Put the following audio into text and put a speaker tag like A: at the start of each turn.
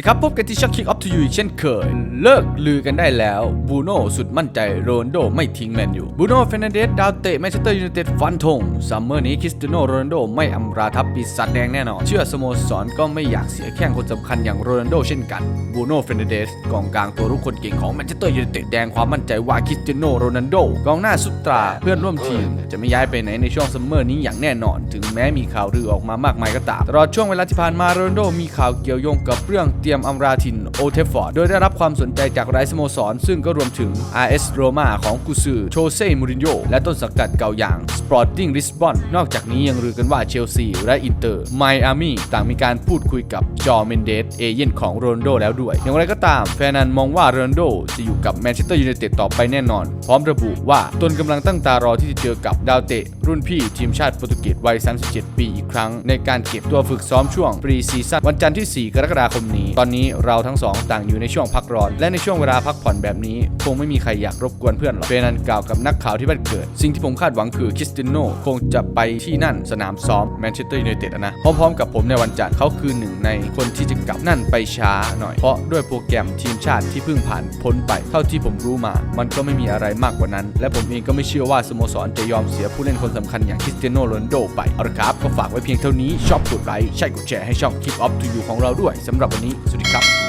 A: สวัสดีครับ พบกันที่ช็อตคิกออฟทูยูอีกเช่นเคย เลิกลือกันได้แล้วบูโน่สุดมั่นใจโรนโดไม่ทิ้งแมนยูบูโน่เฟรนันเดสดาวเตะแมนเชสเตอร์ยูไนเต็ดฟันธงซัมเมอร์นี้คริสเตียโนโรนัลโดไม่อำราทัพปีศาจแดงแน่นอน เชื่อสโมสรก็ไม่อยากเสียแข้งคนสำคัญอย่างโรนัลโดเช่นกันบูโน่เฟรนันเดสกองกลางตัวรุกคนเก่งของแมนเชสเตอร์ยูไนเต็ดแดงความมั่นใจว่าคริสเตียโนโรนัลโดกองหน้าสุดตราเพื่อนร่วมทีม จะไม่ย้ายไปไหนในช่วงซัมเมอร์นี้อย่างแน่นอน ถึงแม้มีข่าวลือออกมามากมายก็ตามตลอดช่วงเวลาที่ผ่านมาโรนโดมีข่าวเกี่ยวโยงกับเรื่องเตรียมอำราทินโอเทฟฟอร์ด โดยได้รับความสนใจจากหลายสโมสร ซึ่งก็รวมถึง RS Roma ของกุซือโชเซ่มูรินโญ่และต้นสังกัดเก่าอย่าง Sporting Lisbon นนอกจากนี้ยังลือกันว่าเชลซีและอินเตอร์ไมอามี่ต่างมีการพูดคุยกับจอเมนเดสเอเย่นของโรนโดแล้วด้วย อย่างไรก็ตามแฟนนันมองว่าโรนโดจะอยู่กับแมนเชสเตอร์ยูไนเต็ดต่อไปแน่นอน พร้อมระบุว่าตนกำลังตั้งตารอที่จะเจอกับดาวเตะ รุ่นพี่ทีมชาติโปรตุเกสวัย 37 ปีอีกครั้ง ในการเก็บตัวฝึกซ้อมช่วงปรีซีซั่นวันจันทร์ที่ 4 กรกฎาคมนี้ตอนนี้เราทั้งสองต่างอยู่ในช่วงพักร้อน และในช่วงเวลาพักผ่อนแบบนี้ คงไม่มีใครอยากรบกวนเพื่อนหรอกเฟรนันกล่าวกับนักข่าวที่บ้านเกิด สิ่งที่ผมคาดหวังคือคริสตียโนคงจะไปที่นั่นสนามซ้อมแมนเชสเตอร์ยูไนเต็ดนะพร้อมๆกับผมในวันจันทร์เขาคือหนึ่งในคนที่จะกลับนั่นไปช้าหน่อย เพราะด้วยโปรแกรมทีมชาติที่เพิ่งผ่านพ้นไป เท่าที่ผมรู้มา มันก็ไม่มีอะไรมากกว่านั้น และผมเองก็ไม่เชื่อว่าสโมสรจะยอมเสียผู้เล่นคนสำคัญอย่างคริสเตียโนโรนโดไปเอาละครับก็ฝากไว้เพียงเท่านี้ชอบกดไลค์ใช่กดแชร์ให้ช่อง Keep Up to You ของเราด้วยสำหรับวันนี้สวัสดีครับ